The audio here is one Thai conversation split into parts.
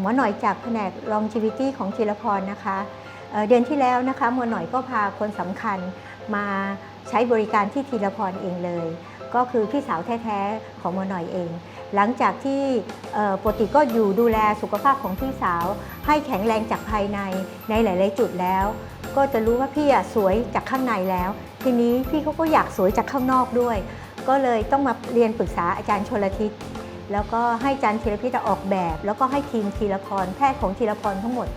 หมอหน่อยจากแผนก longevity ของทีรพรนะคะเเดือนที่แล้วนะคะหมอหน่อยก็พาคนสำคัญมาใช้บริการที่ทีรพรเองเลย ก็คือพี่สาวแท้ๆของหมอหน่อยเอง หลังจากที่ปกติก็อยู่ดูแลสุขภาพของพี่สาว ให้แข็งแรงจากภายในในหลาย ๆ จุดแล้ว ก็จะรู้ว่าพี่สวยจากข้างในแล้ว ทีนี้พี่เขาก็อยากสวยจากข้างนอกด้วย ก็เลยต้องมาเรียนปรึกษาอาจารย์ชลทิศ แล้วก็ให้จารย์ธีรพิษออกแบบ แล้วก็ให้ทีมธีรพรแพทย์ของธีรพรทั้งหมด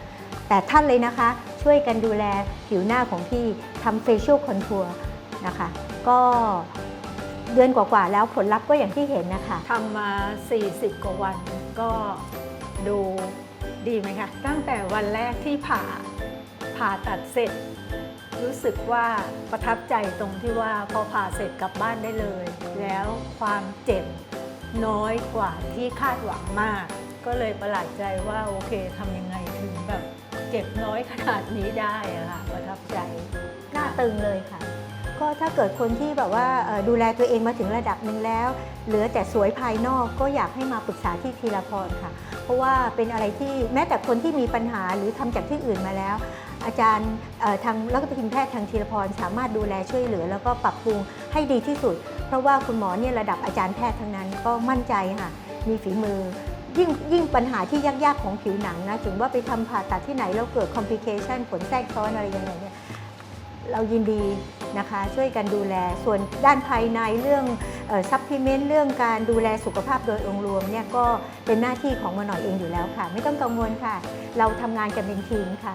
แต่ท่านเลยนะคะ ช่วยกันดูแลผิวหน้าของพี่ทำเฟเชียลคอนทัวร์นะคะ ก็เดือนกว่าๆแล้วผลลัพธ์ก็อย่างที่เห็นนะคะทำมา 40 กว่าวันก็ดูดีไหมคะ ตั้งแต่วันแรกที่ผ่าผ่าตัดเสร็จ รู้สึกว่าประทับใจตรงที่ว่าพอผ่าเสร็จกลับบ้านได้เลย แล้วความเจ็บ น้อยกว่าที่คาดหวังมาก ก็เลยประหลาดใจว่าโอเคทำยังไงถึงแบบเจ็บน้อยขนาดนี้ได้อะค่ะประทับใจ หน้าตึงเลยค่ะ ก็ถ้าเกิดคนที่แบบว่าดูแลตัวเองมาถึงระดับหนึ่งแล้ว เหลือแต่สวยภายนอกก็อยากให้มาปรึกษาที่ทีละพรค่ะ เพราะว่าเป็นอะไรที่แม้แต่คนที่มีปัญหาหรือทำจากที่อื่นมาแล้ว อาจารย์ทางแล้วก็ทีมแพทย์ทางทีละพรสามารถดูแลช่วยเหลือ แล้วก็ปรับปรุงให้ดีที่สุด เพราะว่าคุณหมอเนี่ยระดับอาจารย์แพทย์ทั้งนั้นก็มั่นใจค่ะมีฝีมือ ยิ่งยิ่งปัญหาที่ยากๆของผิวหนังนะถึงว่าไปทำผ่าตัดที่ไหนแล้วเกิดคอมพลิเคชันผลแทรกซ้อนอะไรยังไงเนี่ยเรายินดีนะคะช่วยกันดูแลส่วนด้านภายในเรื่องซัพพลีเมนต์เรื่องการดูแลสุขภาพโดยองค์รวมเนี่ยก็เป็นหน้าที่ของมหน่อยเองอยู่แล้วค่ะ ไม่ต้องกังวลค่ะ เราทำงานกันเป็นทีมค่ะ